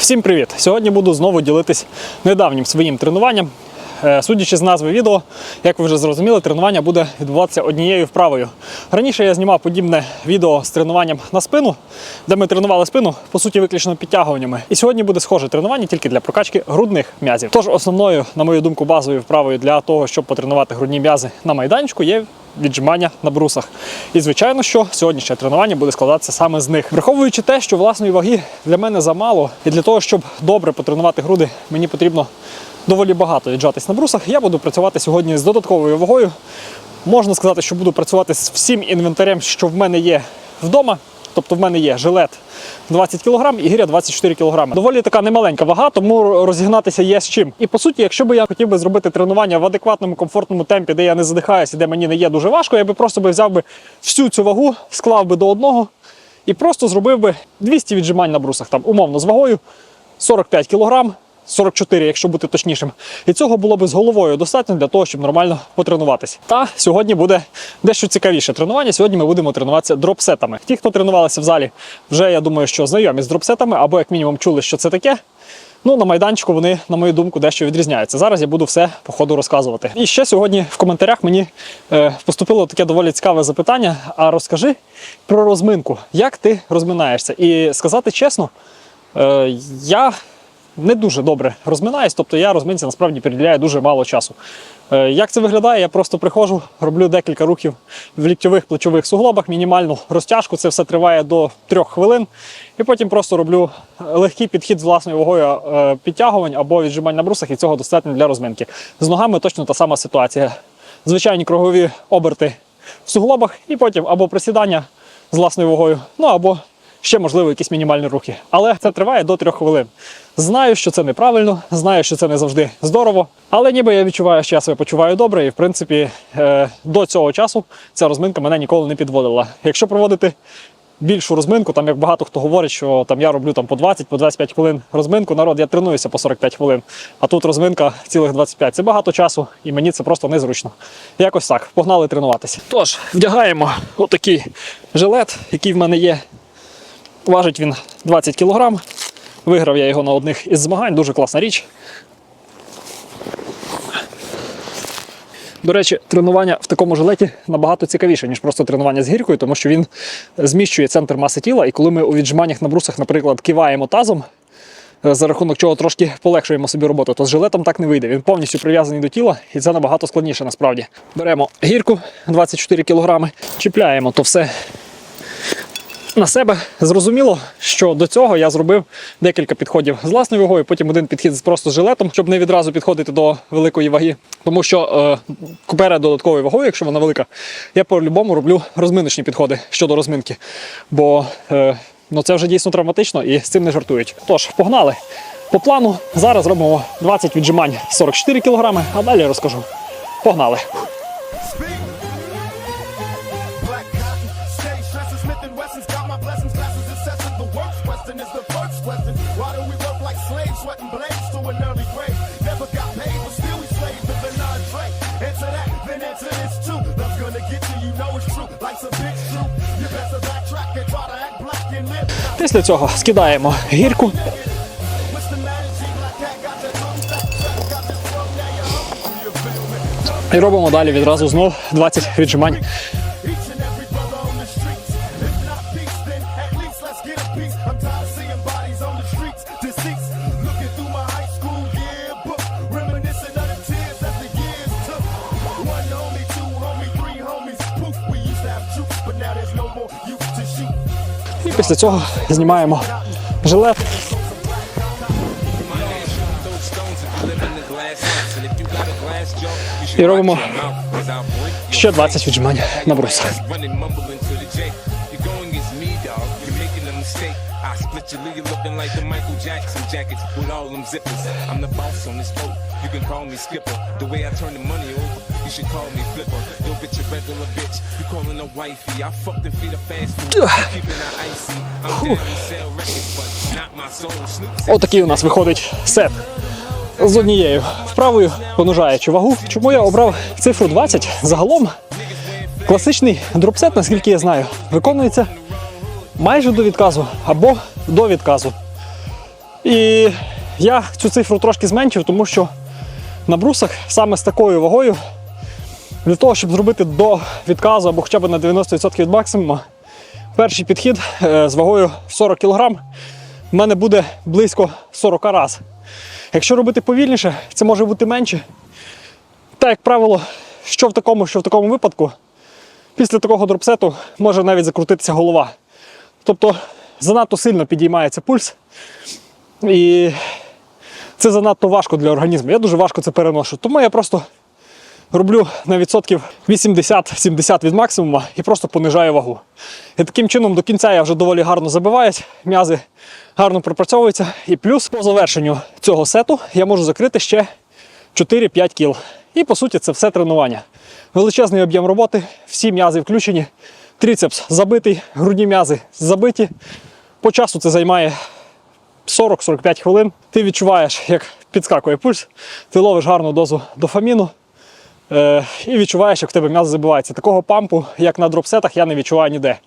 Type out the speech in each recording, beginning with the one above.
Всім привіт! Сьогодні буду знову ділитись недавнім своїм тренуванням. Е, Судячи з назви відео, як ви вже зрозуміли, тренування буде відбуватися однією вправою. Раніше я знімав подібне відео з тренуванням на спину, де ми тренували спину, по суті, виключно підтягуваннями. І сьогодні буде схоже тренування тільки для прокачки грудних м'язів. Тож основною, на мою думку, базовою вправою для того, щоб потренувати грудні м'язи на майданчику, є віджимання на брусах. І звичайно, що сьогоднішнє тренування буде складатися саме з них. Враховуючи те, що власної ваги для мене замало, і для того, щоб добре потренувати груди, мені потрібно доволі багато віджатись на брусах. Я буду працювати сьогодні з додатковою вагою. Можна сказати, що буду працювати з всім інвентарем, що в мене є вдома. Тобто в мене є жилет 20 кг і гіря 24 кг. Доволі така немаленька вага, тому розігнатися є з чим. І по суті, якщо би я хотів би зробити тренування в адекватному, комфортному темпі, де я не задихаюся, де мені не є дуже важко, я би просто би взяв би всю цю вагу, склав би до одного і просто зробив би 200 віджимань на брусах, там умовно з вагою 45 кг. 44, якщо бути точнішим. І цього було би з головою достатньо для того, щоб нормально потренуватися. Та сьогодні буде дещо цікавіше тренування. Сьогодні ми будемо тренуватися дропсетами. Ті, хто тренувалися в залі, вже я думаю, що знайомі з дропсетами, або як мінімум чули, що це таке. Ну, на майданчику вони, на мою думку, дещо відрізняються. Зараз я буду все по ходу розказувати. І ще сьогодні в коментарях мені е, поступило таке доволі цікаве запитання. А розкажи про розминку, як ти розминаєшся? І сказати чесно, е, я не дуже добре розминаюсь, тобто я розминці насправді приділяю дуже мало часу. Е, Як це виглядає? Я просто приходжу, роблю декілька рухів в ліктьових плечових суглобах, мінімальну розтяжку. Це все триває до трьох хвилин. І потім просто роблю легкий підхід з власною вагою е, підтягувань або віджимань на брусах, і цього достатньо для розминки. З ногами точно та сама ситуація. Звичайні кругові оберти в суглобах, і потім або присідання з власною вагою, ну або ще можливо якісь мінімальні рухи. Але це триває до трьох хвилин. Знаю, що це неправильно, знаю, що це не завжди здорово, але ніби я відчуваю, що я себе почуваю добре, і в принципі е, до цього часу ця розминка мене ніколи не підводила. Якщо проводити більшу розминку, там як багато хто говорить, що там я роблю там по 20 по 25 хвилин розминку, народ, я тренуюся по 45 хвилин, а тут розминка цілих 25. Це багато часу, і мені це просто незручно. Якось так, погнали тренуватися. Тож, вдягаємо отакий жилет, який в мене є. Важить він 20 кг. Виграв я його на одних із змагань, дуже класна річ. До речі, тренування в такому жилеті набагато цікавіше, ніж просто тренування з гіркою, тому що він зміщує центр маси тіла, і коли ми у віджиманнях на брусах, наприклад, киваємо тазом, е, за рахунок чого трошки полегшуємо собі роботу, то з жилетом так не вийде. Він повністю прив'язаний до тіла, і це набагато складніше насправді. Беремо гірку 24 кг, чіпляємо то все на себе. Зрозуміло, що до цього я зробив декілька підходів з власною вагою, потім один підхід з просто жилетом, щоб не відразу підходити до великої ваги. Тому що е, перед додатковою вагою, якщо вона велика, я по-любому роблю розминочні підходи щодо розминки. Бо е, ну, це вже дійсно травматично і з цим не жартують. Tож, погнали. По плану зараз робимо 20 віджимань 44 кг, а далі розкажу. Погнали! An early grave? Never got paid, but still we slaves to the non-Dre. Answer that, then answer this too. Love's gonna get you, you know it's true. Life's a bitch true. You better backtrack and try to act black and live. Після цього скидаємо гірку, і робимо далі відразу знов 20 віджимань. Each and every brother on the streets. If not peace, then at least let's get a piece. I'm tired of seeing bodies І після цього знімаємо жилет. І робимо ще 20 віджимань на брусах. I split your lead looking like the Michael Jackson jackets with all them zippers. I'm the boss on this boat. You can call me skipper. The way I turn the money over, you should call me flipper. Yo, bitch, a regular bitch. You calling a wifey. I fucked and feed a fast food. Keeping her icy. I'm down to sell records, but not my soul. Snoop Отакий у нас виходить сет з однією вправою, понужаючи вагу. Чому я обрав цифру 20? Загалом класичний дропсет, наскільки я знаю, виконується майже до відказу або до відказу. І я цю цифру трошки зменшив, тому що на брусах саме з такою вагою, для того, щоб зробити до відказу або хоча б на 90% від максимуму, перший підхід е, з вагою в 40 кг в мене буде близько 40 раз. Якщо робити повільніше, це може бути менше. Та, як правило, що в такому, що в такому випадку, після такого дропсету може навіть закрутитися голова. Тобто занадто сильно підіймається пульс, і це занадто важко для організму. Я дуже важко це переношу. Тому я просто роблю на відсотків 80-70 від максимума і просто понижаю вагу. І таким чином до кінця я вже доволі гарно забиваюсь, м'язи гарно пропрацьовуються. І плюс по завершенню цього сету я можу закрити ще 4-5 кіл. І по суті це все тренування. Величезний об'єм роботи, всі м'язи включені, трицепс забитий, грудні м'язи забиті. По часу це займає 40-45 хвилин. Ти відчуваєш, як підскакує пульс, ти ловиш гарну дозу дофаміну е, і відчуваєш, як в тебе м'язи забиваються. Такого пампу, як на дропсетах, я не відчуваю ніде.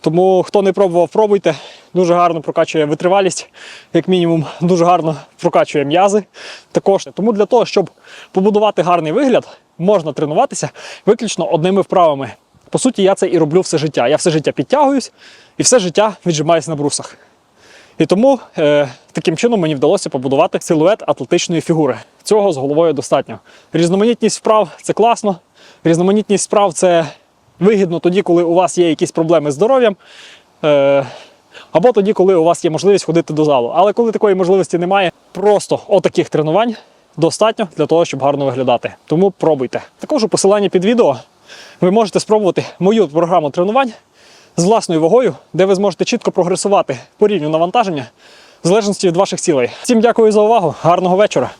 Тому хто не пробував, пробуйте. Дуже гарно прокачує витривалість, як мінімум, дуже гарно прокачує м'язи. Також тому для того, щоб побудувати гарний вигляд, можна тренуватися виключно одними вправами. По суті, я це і роблю все життя. Я все життя підтягуюсь і все життя віджимаюсь на брусах. І тому е, таким чином мені вдалося побудувати силует атлетичної фігури. Цього з головою достатньо. Різноманітність вправ це класно. Різноманітність вправ це вигідно тоді, коли у вас є якісь проблеми з здоров'ям. Е, або тоді, коли у вас є можливість ходити до залу. Але коли такої можливості немає, просто отаких тренувань достатньо для того, щоб гарно виглядати. Тому пробуйте. Також у посиланні під відео ви можете спробувати мою програму тренувань з власною вагою, де ви зможете чітко прогресувати по рівню навантаження в залежності від ваших цілей. Всім дякую за увагу, гарного вечора.